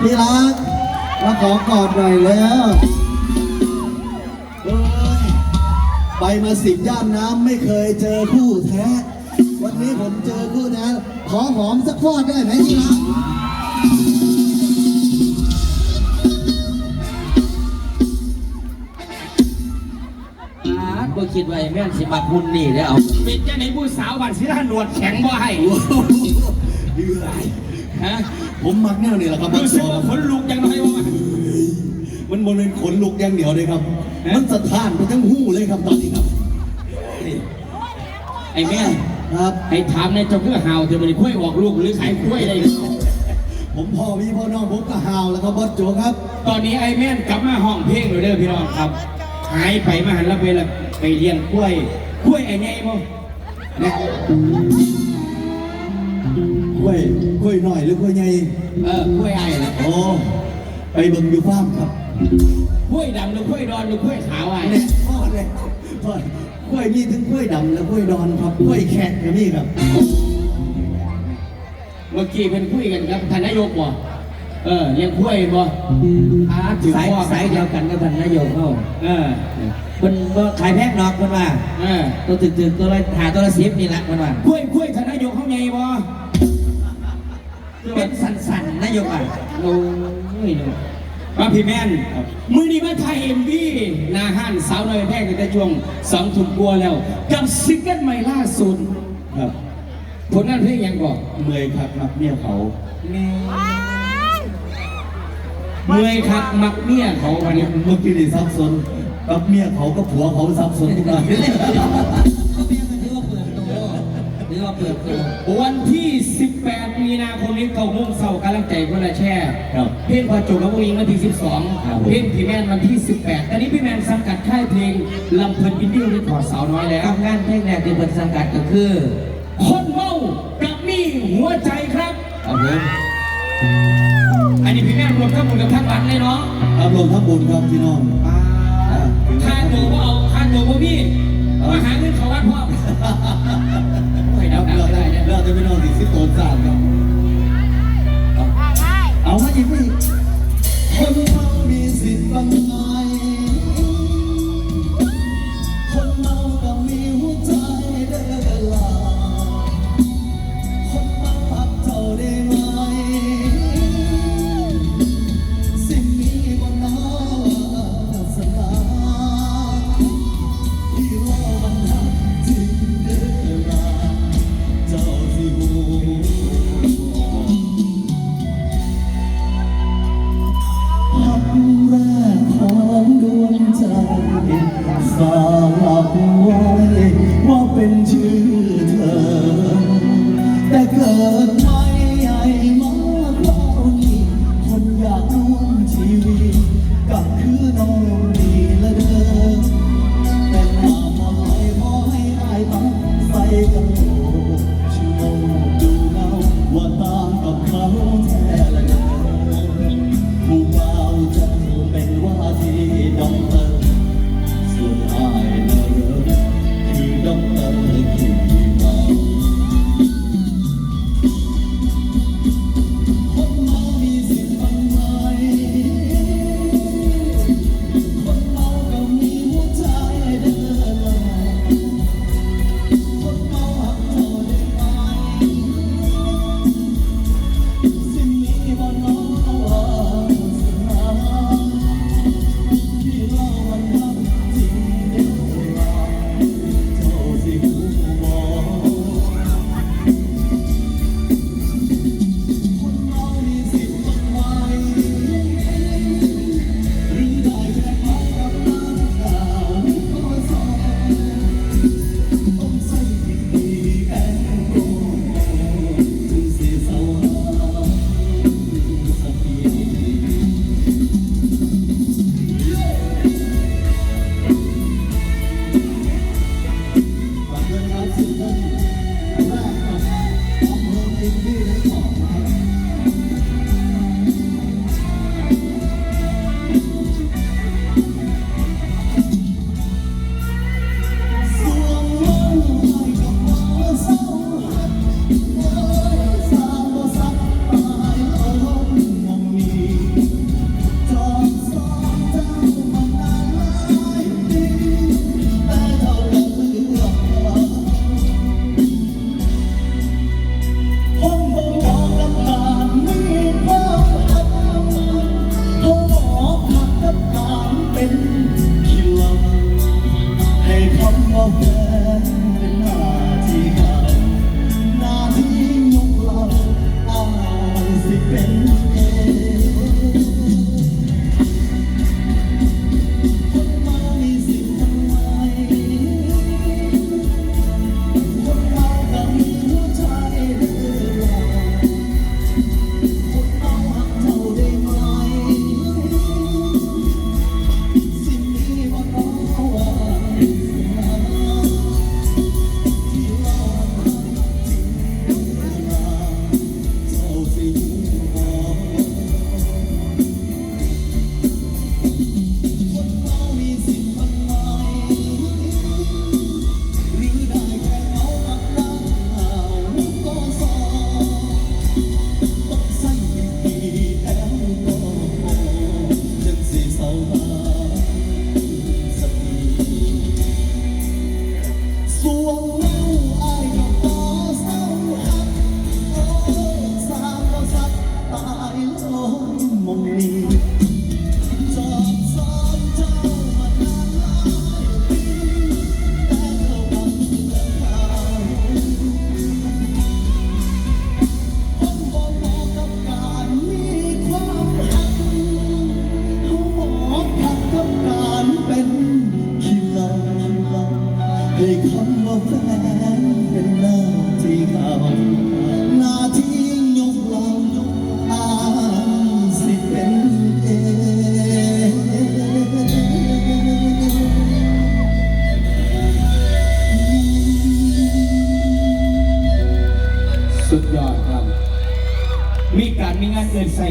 ที่รักมาขอกอดหน่อยแล้วเอ้ยไปมาสิบย่านน้ำไม่เคยเจอคู่แท้ วันนี้ผมเจอคู่แท้ขอหอมสักฟอดได้ไหมที่รักอาก็คิดว่าไอ้แม่นสิมาคุณนี่แล้ว เป็นเจ้าไหนผู้สาวบันสิท่านหนวดแข็งบ่ให้โอ้โหเหนื่อย ฮะผมมักแนวนี้แหละครับรู้สึกว่าขนลุกยังน้อยว่า มันบนเป็นขนลุกอย่างเดียวเลยครับมันสะท้านไปทั้งหูเลยครับตอนนี้ครับไอ้แม่นครับ ไอ้ถามในเจ้าคือห่าวเธอมันคุ้ยออกลูกหรือขายคุ้ยอะไรผมพ่อพี่พ่อน้องผมก็ฮาวแล้วครับบอสโจครับ ตอนนี้ไอ้แม่นกลับมาห้องเพลงเลยเด้อพี่น้องครับ หายไปมาหันแล้วไปละไปเลี้ยงกล้วยกล้วยไอ้ไงบ่นะกล้ วยกล้วยหน่อยหรือกล้วยใหญ่เออกล้วยไอ้นะโอ้ไปเบิ่งอยู่ฟาร์มครับกล้วยดำหรือกล้วยดอนหรือกล้วยขาวไอ้เนี่ยพ่อเลยพ่อกล้วยมีทั้งกล้วยดำและกล้วยดอนครับกล้วยแขกอย่างนี้ครับ เมื่อกี้เป็นคุยกันครับท่านนายกบ่เออเลี้ยงกล้วยบ่อาถือสายพ่อสายเดียวกันกับท่านนายกเขาเออเพิ่นบ่ขายแพงดอกเพิ่นว่าเออตัวตึกๆตัวละหาตัวละสิบนี่แหละเพิ่นว่ากล้วยกล้วยท่านนายกเขาไงบ่ เป็นสันๆนายกอะโอ้ยเนาะมาพี่แม่นมือนี้มาถ่ายเอ็มวีนาฮันสาวน้อยแพงกันแต่ช่วงสองทุ่มกว่าแล้ว กับซิงเกิลใหม่ล่าสุดครับผลงานเพลงหยังก่อนเมื่อยครับมักเมียเขาเมื่อยคักมักเมียเขาวันนี้เมื่อกี้นี่ซับซ้อนกับเมียเขากับผัวเขาซับซ้อนทุกอย่าง เปิดตัววันที่ 18 มีนาคมนี้เก้าโมงเสาร์กำลังใจคนละแช่ครับเพลงพอจบกับวงวันที่ครับ12 เพลงพี่แมนวันที่ 18 ตอนนี้พี่แมนสังกัดค่ายเพลงลำเพลินอินดี้รีคอร์ดสาวน้อยแล้วกับงานเพลงแรกที่เปิดสังกัดก็คือ คนเมากับมีหัวใจครับครับผมอันนี้พี่แมนรวมทั้งหมดกับทั้งวันเลยเนาะครับลงทั้งบุญครับพี่น้อง จ คำว่าแฟน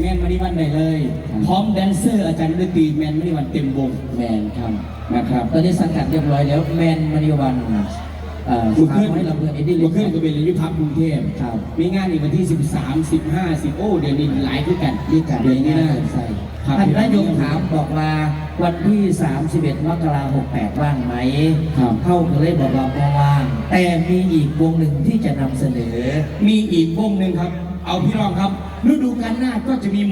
แมนมานิวันได้เลย พร้อมแดนเซอร์อาจารย์ดนตรีแมนมานิวันเต็มวงแมนครับนะครับ ตอนนี้สังกัดเรียบร้อยแล้วแมนมณีวันเอ่อคุณสาขึ้นวน้อยลำเพลินเอ็ดดี้คุเล็ณกขึ้นก็เป็นยุทธพักกรุงเทพครับมีงานอีกวันที่ 13 15 10โอ้เดี๋ยวนี้หลายขึ้นกันที่การเดือนนี้นะใส่ครับท่านนายกถามบอกว่าวันที่ 31 มกราคม68 ว่างไหมครับเข้าก็เลยบอกว่าบ่ว่าง แต่มีอีกวงหนึ่งที่จะนำเสนอ มีอีกวงหนึ่งครับ เอาพี่รองครับ ฤดูกาลหน้าก็จะมีหมอ